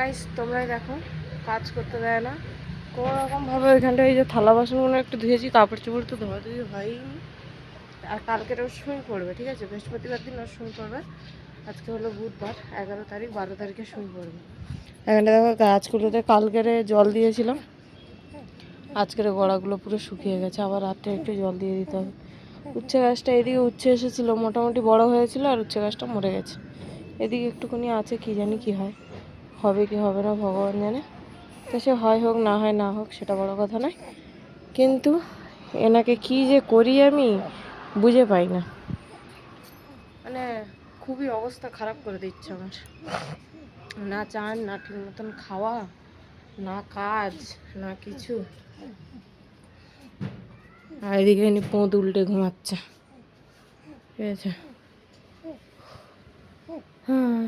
Guys তোমরাই দেখো, কাজ করতে দেয় না। কোনো রকমভাবে ওইখানটা এই যে থালা বাসনগুলো একটু ধুয়েছি, কাপড় চোপড় তো ধোয়া ধুয়ে হয়নি। আর কালকে রসময় পড়বে, ঠিক আছে? বৃহস্পতিবার দিন রসময় পড়বে। আজকে হলো বুধবার, এগারো তারিখ, বারো তারিখে শুরু পড়বে। এখানটা দেখো গাছগুলোতে কালকেরে জল দিয়েছিলাম। আজকের গোড়াগুলো পুরো শুকিয়ে গেছে, আবার রাত্রে একটু জল দিয়ে দিতে হবে। উচ্ছে গাছটা এদিকে উচ্ছে এসেছিল, মোটামুটি বড় হয়েছিল, আর উচ্ছে গাছটা মরে গেছে। এদিকে একটুখানি আছে, কি জানি কি হয়। হবে কি হবে না, ভগবান জানে। তো সে হয় হোক, না হয় না হোক, সেটা বড় কথা নয়। কিন্তু এনাকে কি যে করি আমি, বুঝে পাই না। মানে খুবই অবস্থা খারাপ করে দিচ্ছে আমার। না চান, না ঠিক মতন খাওয়া, না কাজ, না কিছু। আর এদিকে এনে পোঁত উল্টে ঘুমাচ্ছে। ঠিক আছে? হ্যাঁ।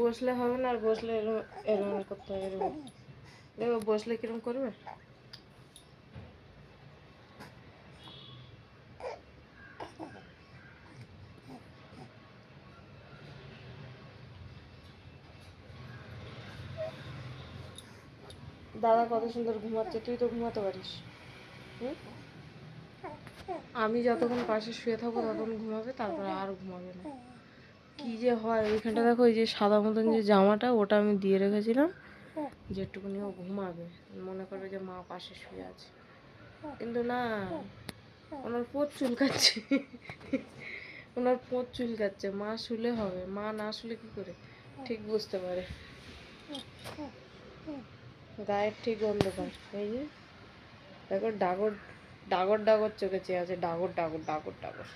বসলে হবে না, আর বসলে এরম করতে হবে, এরম। দেখো, বসলে কিরম করবে? দাদা কত সুন্দর ঘুমাচ্ছে, তুই তো ঘুমাতে পারিস? আমি যতক্ষণ পাশে শুয়ে থাকব, ততক্ষণ ঘুমাবে, তারপরে আর ঘুমাবে না। কি যে হয়, ওইখানটা দেখো ওই যে সাদা মতন যে জামাটা, ওটা আমি দিয়ে রেখেছিলাম। যে একটুখানি ও ঘুমাবে। মনে করবে যে মা পাশে শুয়ে আছে। কিন্তু না, ওনার পোত চুলকাচ্ছে। ওনার পোত চুলকাচ্ছে। মা শুলে হবে। মা না শুলে কি করে? ঠিক বুঝতে পারে। গায়ের ঠিক পায় এই যে, দেখো, ডাগর ডাগর ডাগর চোখে চেয়ে আছে। ডাগর ডাগর ডাগর ডাগর।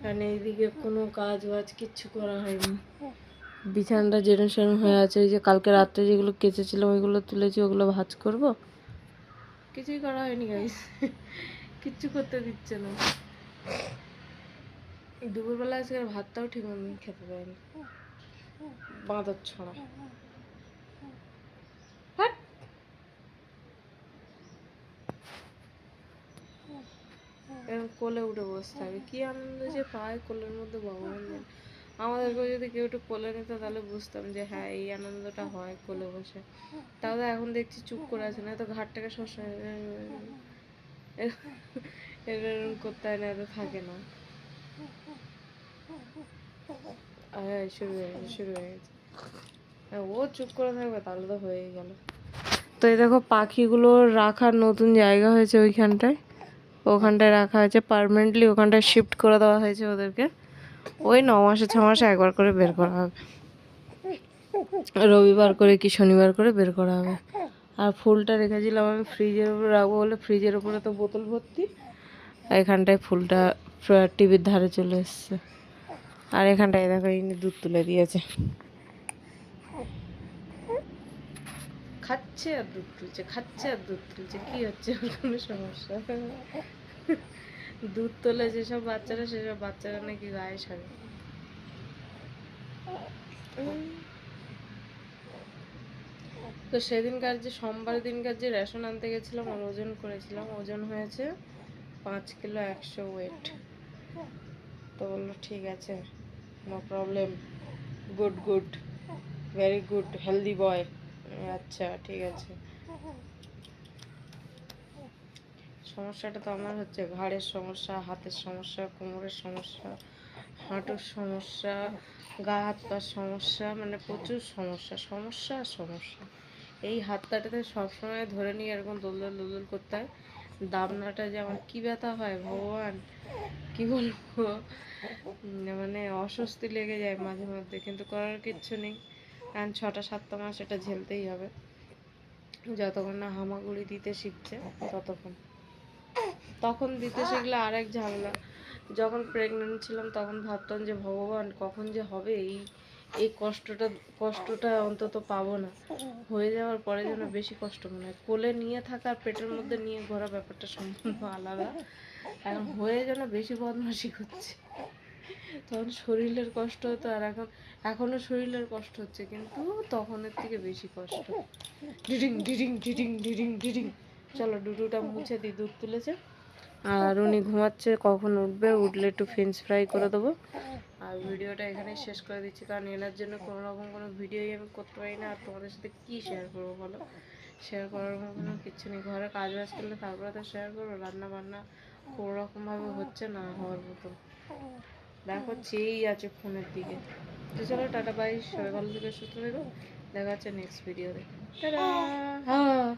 কারণ এইদিকে কোনো কাজ বাজ কিচ্ছু করা হয়নি। বিছানাটা যেরম সেরম হয়ে আছে ওই যে কালকে রাত্রে যেগুলো কেচেছিলাম ওইগুলো তুলেছি ওগুলো ভাজ করব। কিছুই করা হয়নি গাইস কিচ্ছু করতে দিচ্ছে না। দুপুরবেলা আজকে ভাতটাও ঠিক মতন খেতে দেয়নি বাঁদর ছড়া হাট। এরকম কোলে উঠে বসতে হবে। কি আনন্দ যে পায় কোলের মধ্যে ভগবান জানে আমাদেরকেও যদি কেউ একটু কোলে নিত তাহলে বুঝতাম যে হ্যাঁ এই আনন্দটা হয় কোলে বসে। তাও তো এখন দেখছি চুপ করে আছে না তো ঘাটটাকে সবসময় এরকম করতে হয় না তো থাকে না। হ্যাঁ শুরু হয়ে গেছে, শুরু হয়ে গেছে। হ্যাঁ ও চুপ করে থাকবে, তাহলে তো হয়েই গেল। তো এই দেখো, পাখিগুলো রাখার নতুন জায়গা হয়েছে ওইখানটায়। ওখানটায় রাখা হয়েছে পার্মানেন্টলি ওখানটায় শিফট করে দেওয়া হয়েছে ওদেরকে। ওই ন মাসে, ছ মাসে একবার করে বের করা হবে। রবিবার করে কি শনিবার করে বের করা হবে। আর ফুলটা রেখেছিলাম আমি ফ্রিজের উপরে রাখব বলে ফ্রিজের উপরে তো বোতল ভর্তি। এখানটায় ফুলটা টিভির ধারে চলে এসছে। আর এখানটায় দেখো ইনি দুধ তুলে দিয়েছে। খাচ্ছে আর দুধ তুলছে, খাচ্ছে আর দুধ তুলছে। কি হচ্ছে? কোনো সমস্যা। দুধ তোলে যেসব বাচ্চারা, সেসব বাচ্চারা নাকি গায়ে সারে তো সেদিনকার যে সোমবার দিনকার যে রেশন আনতে গেছিলাম আর ওজন করেছিলাম, ওজন হয়েছে পাঁচ কিলো একশো ওয়েট তো বলল, ঠিক আছে no problem good good very good healthy boy আচ্ছা ঠিক আছে। সমস্যাটা তো আমার হচ্ছে ঘাড়ের সমস্যা, হাতের সমস্যা, কোমরের সমস্যা, হাঁটুর সমস্যা, গা, হাত পার সমস্যা মানে প্রচুর সমস্যা সমস্যা আর সমস্যা। এই হাতটাতে সবসময় ধরে নিয়ে এরকম দোলদোল দোলদোল করতে হয়। দাবনাটা যে আমার কী ব্যথা হয়, ভগবান, কি বলব? মানে অস্বস্তি লেগে যায় মাঝে মধ্যে, কিন্তু করার কিচ্ছু নেই। কারণ ছটা, সাতটা মাস এটা ঝেলতেই হবে। যতক্ষণ না হামাগুড়ি দিতে শিখছে, ততক্ষণ। তখন দিতে শিখলে আরেক ঝামেলা। যখন প্রেগনেন্ট ছিলাম, তখন ভাবতাম যে, ভগবান, কখন যে হবে এই এই কষ্টটা কষ্টটা অন্তত পাবো না। হয়ে যাওয়ার পরে যেন বেশি কষ্ট মনে হয়। কোলে নিয়ে থাকা আর পেটের মধ্যে নিয়ে ঘোরা ব্যাপারটা সম্পূর্ণ আলাদা। এখন হয়ে যেন বেশি বদমাশি করছে। তখন শরীরের কষ্ট হতো আর এখন, এখনও শরীরের কষ্ট হচ্ছে, কিন্তু তখনের থেকে বেশি কষ্ট। ডিডিং ডিডিং ডিডিং ডিডিং ডিডিং চলো, ডুডুটা মুছে দিই, দুধ তুলেছে। আর উনি ঘুমাচ্ছে, কখন উঠবে? উঠলে একটু ফ্রেঞ্চ ফ্রাই করে দেবো। আর ভিডিওটা এখানেই শেষ করে দিচ্ছি, কারণ এনার জন্য কোনো রকম কোনো ভিডিওই আমি করতে পারি না। আর তোমাদের সাথে কী শেয়ার করব বলো? শেয়ার করার মতো কিচ্ছু নেই। ঘরে কাজ বাজ করলে তারপরে তো শেয়ার করব। রান্না বান্না কোনো রকমভাবে হচ্ছে না হওয়ার মতো। দেখো চেয়েই আছে ফোনের দিকে। তো চলো, টাটা বাই সবাই ভালো থেকে, সুস্থ থেকো। দেখা হচ্ছে নেক্সট ভিডিওতে হ্যাঁ।